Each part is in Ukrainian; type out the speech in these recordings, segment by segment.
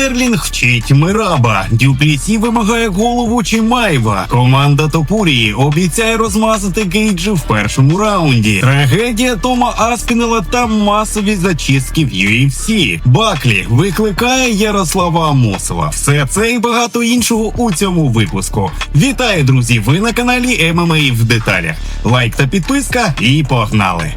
Стерлінг вчить Мираба. Дюплісі вимагає голову Чимайва. Команда Топурії обіцяє розмазати Гейджі в першому раунді. Трагедія Тома Аспінела та масові зачистки в UFC. Баклі викликає Ярослава Амосова. Все це і багато іншого у цьому випуску. Вітаю, друзі! Ви на каналі ММА в деталях. Лайк та підписка, і погнали!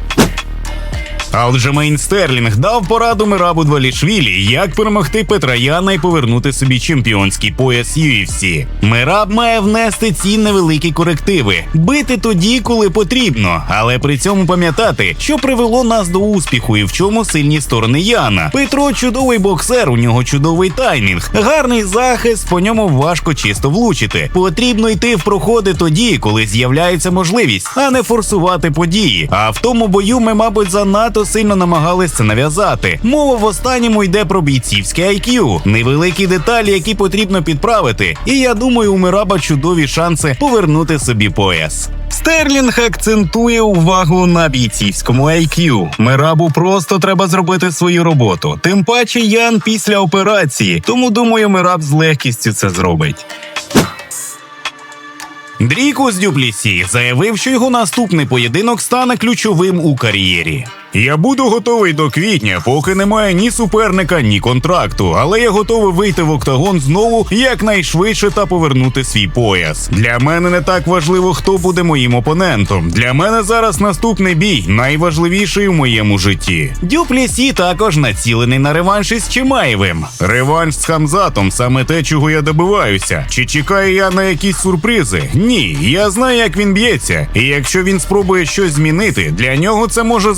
Алджемейн Стерлінг дав пораду Мирабу Двалішвілі, як перемогти Петра Яна і повернути собі чемпіонський пояс UFC. Мираб має внести ці невеликі корективи, бити тоді, коли потрібно, але при цьому пам'ятати, що привело нас до успіху і в чому сильні сторони Яна. Петро чудовий боксер, у нього чудовий таймінг, гарний захист, по ньому важко чисто влучити. Потрібно йти в проходи тоді, коли з'являється можливість, а не форсувати події. А в тому бою ми, мабуть, занадто сильно намагались це нав'язати. Мова в останньому йде про бійцівське IQ. невеликі деталі, які потрібно підправити. І я думаю, у Мираба чудові шанси повернути собі пояс. Стерлінг акцентує увагу на бійцівському IQ. Мирабу просто треба зробити свою роботу. Тим паче Ян після операції. Тому думаю, Мираб з легкістю це зробить. Дрікус Дюплісі заявив, що його наступний поєдинок стане ключовим у кар'єрі. Я буду готовий до квітня, поки немає ні суперника, ні контракту, але я готовий вийти в октагон знову якнайшвидше та повернути свій пояс. Для мене не так важливо, хто буде моїм опонентом. Для мене зараз наступний бій найважливіший у моєму житті. Дюплісі також націлений на реванш із Чимаєвим. Реванш з Хамзатом саме те, чого я добиваюся. Чи чекаю я на якісь сюрпризи? Ні, я знаю, як він б'ється. І якщо він спробує щось змінити, для нього це може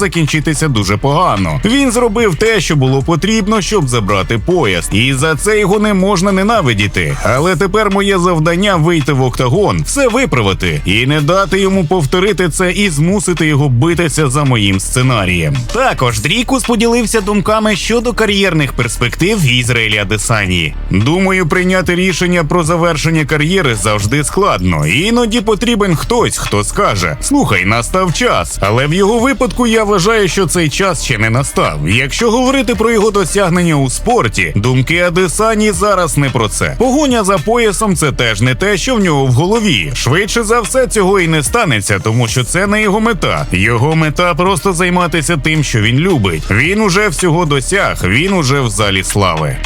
закінчитися дуже погано. Він зробив те, що було потрібно, щоб забрати пояс, і за це його не можна ненавидіти. Але тепер моє завдання вийти в октагон, все виправити і не дати йому повторити це і змусити його битися за моїм сценарієм. Також Дрікус поділився думками щодо кар'єрних перспектив Ізраїля Десані. Думаю, прийняти рішення про завершення кар'єри завжди складно. Іноді потрібен хтось, хто скаже: слухай, настав час. Але в його випадку я вважаю, що цей час ще не настав. Якщо говорити про його досягнення у спорті, думки Адесані зараз не про це. Погоня за поясом це теж не те, що в нього в голові. Швидше за все цього і не станеться, тому що це не його мета. Його мета просто займатися тим, що він любить. Він уже всього досяг, він уже в залі слави.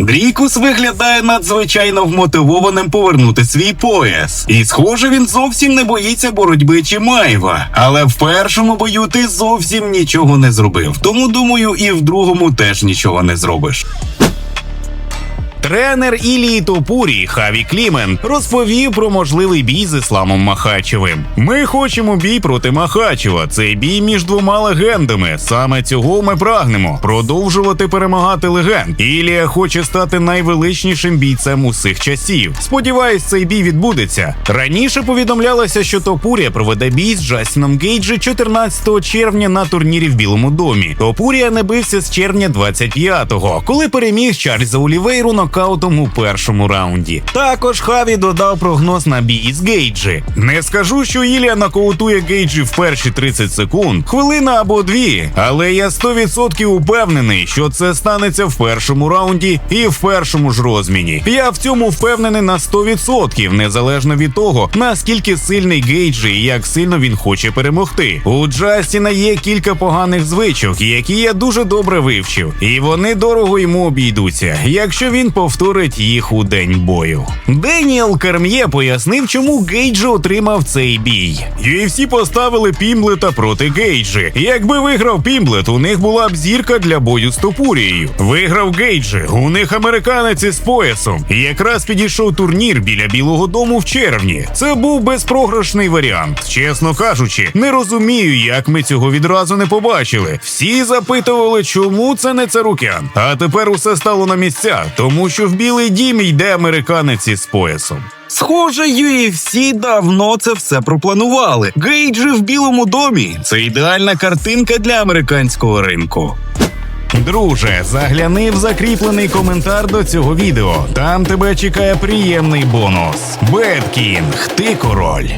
Дрікус виглядає надзвичайно вмотивованим повернути свій пояс. І, схоже, він зовсім не боїться боротьби чи майва. Але в першому бою ти зовсім нічого не зробив. Тому думаю, і в другому теж нічого не зробиш. Тренер Ілії Топурі Хаві Клімен розповів про можливий бій з Ісламом Махачевим. Ми хочемо бій проти Махачева. Цей бій між двома легендами. Саме цього ми прагнемо продовжувати перемагати легенд. Ілія хоче стати найвеличнішим бійцем усіх часів. Сподіваюсь, цей бій відбудеться. Раніше повідомлялося, що Топурія проведе бій з Джастіном Гейджі 14 червня на турнірі в Білому домі. Топурія не бився з червня 25-го, коли переміг Чарльза Олівейру нокаутом у першому раунді. Також Хаві додав прогноз на бій з Гейджі. Не скажу, що Ілія нокаутує Гейджі в перші 30 секунд, хвилина або дві, але я 100% упевнений, що це станеться в першому раунді і в першому ж розміні. Я в цьому впевнений на 100%, незалежно від того, наскільки сильний Гейджі і як сильно він хоче перемогти. У Джастіна є кілька поганих звичок, які я дуже добре вивчив, і вони дорого йому обійдуться, якщо він повторить їх у день бою. Деніел Керм'є пояснив, чому Гейджі отримав цей бій. UFC поставили Пімблета проти Гейджі. Якби виграв Пімблет, у них була б зірка для бою з Топурією. Виграв Гейджі, у них американець із поясом. Якраз підійшов турнір біля Білого Дому в червні. Це був безпрограшний варіант. Чесно кажучи, не розумію, як ми цього відразу не побачили. Всі запитували, чому це не Царукян. А тепер усе стало на місця, тому що в Білий Дім йде американець із поясом. Схоже, UFC давно це все пропланували. Гейджі в Білому домі це ідеальна картинка для американського ринку. Друже, загляни в закріплений коментар до цього відео. Там тебе чекає приємний бонус. Беткінг, ти король.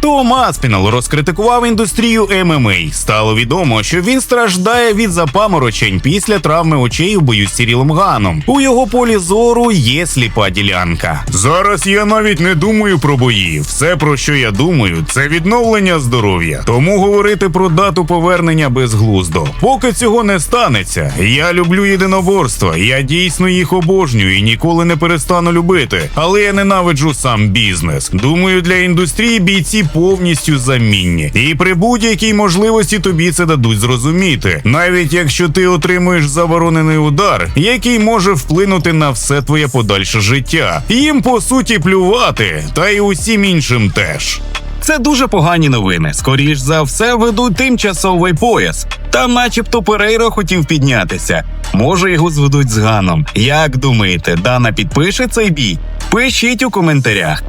Том Аспінал розкритикував індустрію ММА. Стало відомо, що він страждає від запаморочень після травми очей у бою з Сірілом Ганом. У його полі зору є сліпа ділянка. Зараз я навіть не думаю про бої. Все про що я думаю, це відновлення здоров'я. Тому говорити про дату повернення безглуздо. Поки цього не станеться, я люблю єдиноборства. Я дійсно їх обожнюю і ніколи не перестану любити. Але я ненавиджу сам бізнес. Думаю, для індустрії бійці повністю замінні. І при будь-якій можливості тобі це дадуть зрозуміти, навіть якщо ти отримуєш заборонений удар, який може вплинути на все твоє подальше життя. Їм по суті плювати, та й усім іншим теж. Це дуже погані новини. Скоріш за все, ведуть тимчасовий пояс. Там, начебто, Перейро хотів піднятися. Може, його зведуть з Ганом. Як думаєте, Дана підпише цей бій? Пишіть у коментарях.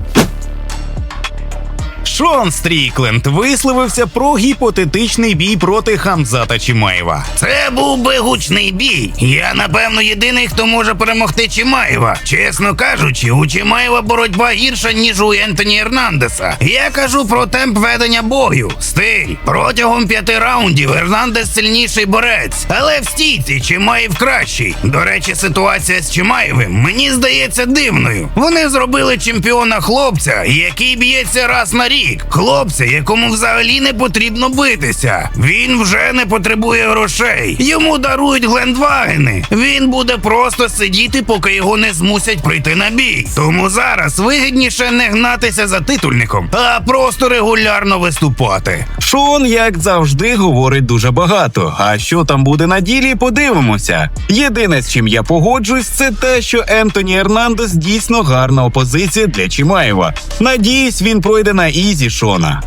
Шон Стрікленд висловився про гіпотетичний бій проти Хамзата Чимаєва. Це був би гучний бій. Я, напевно, єдиний, хто може перемогти Чимаєва. Чесно кажучи, у Чимаєва боротьба гірша, ніж у Ентоні Ернандеса. Я кажу про темп ведення бою, стиль. Протягом п'яти раундів Ернандес сильніший борець, але в стійці Чимаєв кращий. До речі, ситуація з Чимаєвим мені здається дивною. Вони зробили чемпіона хлопця, який б'ється раз на рік. Хлопця, якому взагалі не потрібно битися. Він вже не потребує грошей. Йому дарують глендвагени. Він буде просто сидіти, поки його не змусять прийти на бій. Тому зараз вигідніше не гнатися за титульником, а просто регулярно виступати. Шон, як завжди, говорить дуже багато. А що там буде на ділі, подивимося. Єдине, з чим я погоджуюсь, це те, що Ентоні Ернандес дійсно гарна опозиція для Чимаєва. Надіюсь, він пройде на ізі Шона.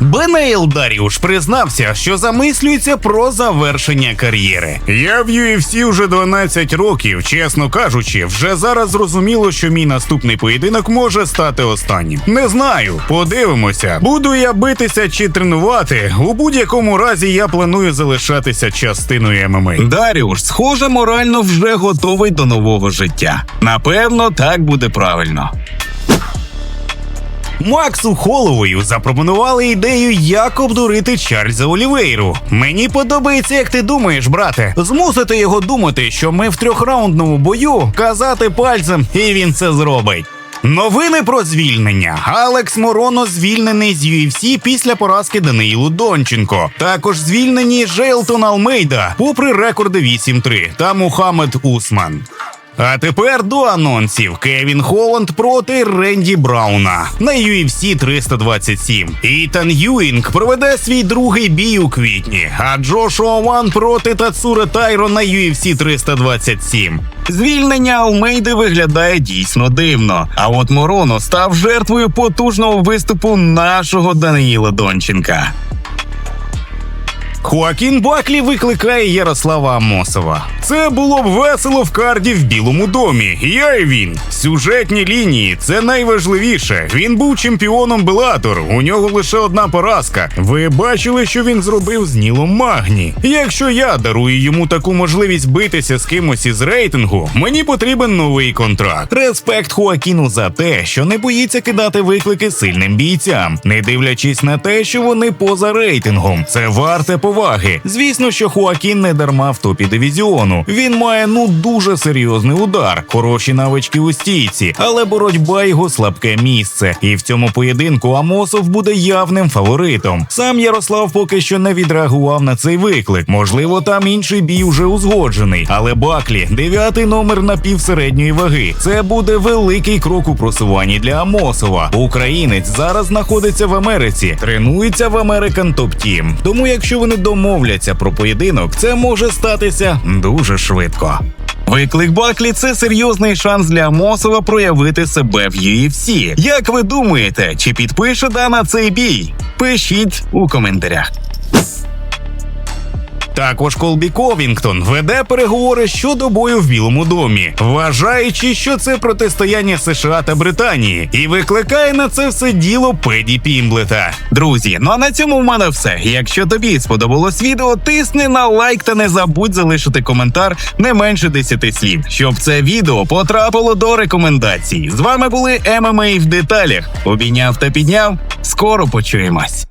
Бенейл Даріуш признався, що замислюється про завершення кар'єри. Я в UFC вже 12 років, чесно кажучи, вже зараз зрозуміло, що мій наступний поєдинок може стати останнім. Не знаю, подивимося, буду я битися чи тренувати. У будь-якому разі я планую залишатися частиною ММА. Даріуш, схоже, морально вже готовий до нового життя. Напевно, так буде правильно. Максу Холовою запропонували ідею, як обдурити Чарльза Олівейру. Мені подобається, як ти думаєш, брате. Змусити його думати, що ми в трьохраундному бою казати пальцем, і він це зробить. Новини про звільнення. Алекс Мороно звільнений з UFC після поразки Даниїлу Донченко. Також звільнені Жейлтон Алмейда, попри рекорди 8-3, та Мухаммед Усман. А тепер до анонсів Кевін Холланд проти Ренді Брауна на UFC 327. Ітан Юінг проведе свій другий бій у квітні, а Джошуа Ван проти Тацура Тайро на UFC 327. Звільнення Алмейди виглядає дійсно дивно. А от Мороно став жертвою потужного виступу нашого Даниїла Донченка. Хоакін Баклі викликає Ярослава Амосова. Це було б весело в карді в Білому домі. Я і він. Сюжетні лінії це найважливіше. Він був чемпіоном Белатор. У нього лише одна поразка. Ви бачили, що він зробив з Нілом Магні. Якщо я дарую йому таку можливість битися з кимось із рейтингу, мені потрібен новий контракт. Респект Хоакіну за те, що не боїться кидати виклики сильним бійцям, не дивлячись на те, що вони поза рейтингом. Це варте поваги. Звісно, що Хоакін не дарма в топі дивізіону. Він має ну дуже серйозний удар, хороші навички у стійці, але боротьба його слабке місце. І в цьому поєдинку Амосов буде явним фаворитом. Сам Ярослав поки що не відреагував на цей виклик. Можливо, там інший бій уже узгоджений. Але Баклі, дев'ятий номер на півсередньої ваги. Це буде великий крок у просуванні для Амосова. Українець зараз знаходиться в Америці, тренується в American Top Team. Тому, якщо вони домовляться про поєдинок, це може статися дуже швидко. Виклик Баклі це серйозний шанс для Мосова проявити себе в UFC. Як ви думаєте, чи підпише Дана цей бій? Пишіть у коментарях. Також Колбі Ковінгтон веде переговори щодо бою в Білому домі, вважаючи, що це протистояння США та Британії, і викликає на це все діло Педі Пімблета. Друзі, ну а на цьому в мене все. Якщо тобі сподобалось відео, тисни на лайк та не забудь залишити коментар не менше 10 слів, щоб це відео потрапило до рекомендацій. З вами були ММА в деталях. Обійняв та підняв. Скоро почуємось.